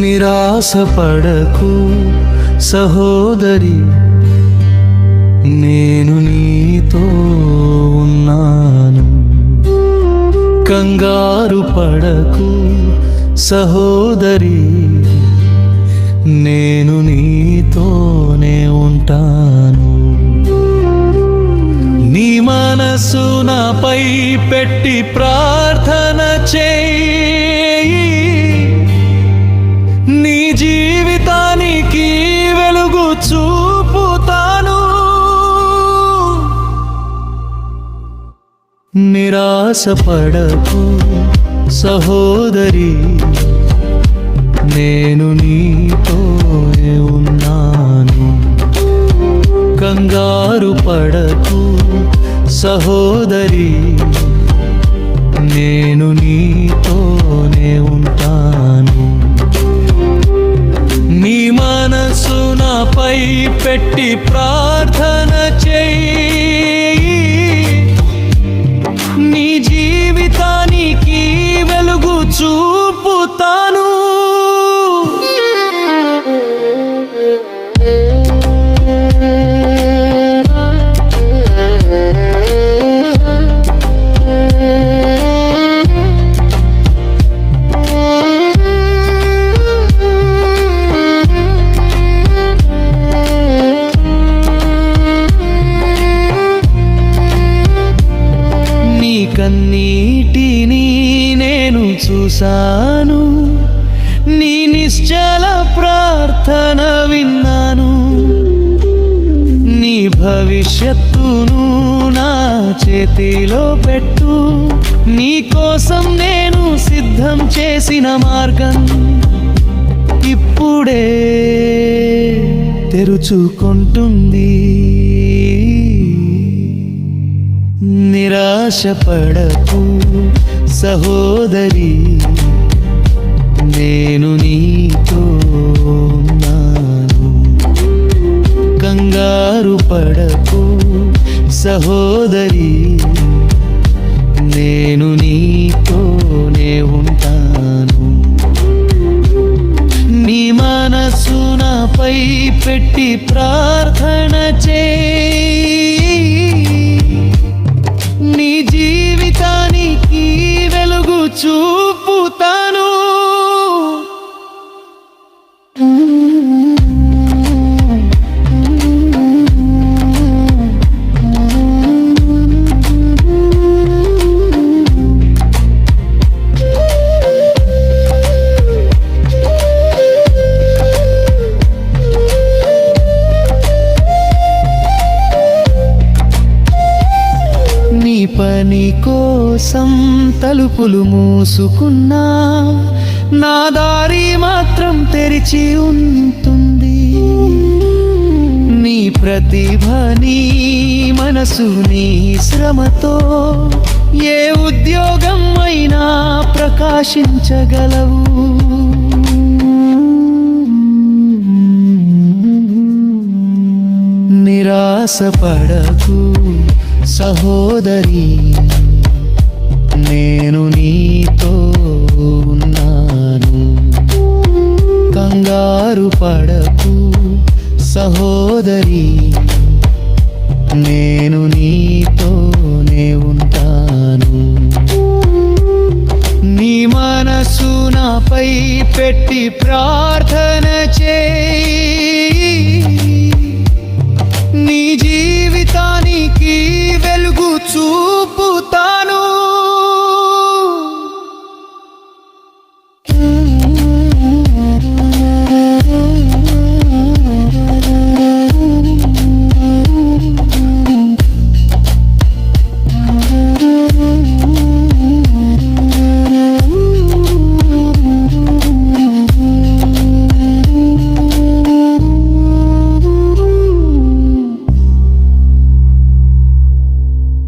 నిరాశపడకు. సహోదరి నేను నీతో ఉన్నాను. కంగారు పడకు. సహోదరి నేను నీతోనే ఉంటాను. నీ మనసు నాపై పెట్టి ప్రార్థన చేయి. నిరాశపడకు సహోదరి. నేను నీతో ఉన్నాను. కంగారు పడకు సహోదరి. నేను నీతోనే ఉంటాను. నీ మనసు నాపై పెట్టి ప్రార్థన చేయి. నీటిని నేను చూశాను. నీ నిశ్చల ప్రార్థన విన్నాను. నీ భవిష్యత్తును నా చేతిలో పెట్టు. నీ కోసం నేను సిద్ధం చేసిన మార్గం ఇప్పుడే తెరుచుకుంటుంది. నిరాశపడకు సహోదరి. నేను నీతో ఉన్నాను. కంగారు పడకు సహోదరి. నేను నీతోనే ఉంటాను. నీ మనసు నాపై పెట్టి ప్రార్థన చేయి. పని కోసం తలుపులు మూసుకున్నా నా దారి తెరిచి ఉంటుంది. నీ ప్రతిభ నీ మనసు నీ శ్రమతో ఏ ఉద్యోగం అయినా ప్రకాశించగలవు. నిరాశపడకు సహోదరి నేను నీతో కంగారు పడకు సహోదరి. నేను నీతోనే ఉంటాను. నీ మనసు నాపై పెట్టి ప్రార్థన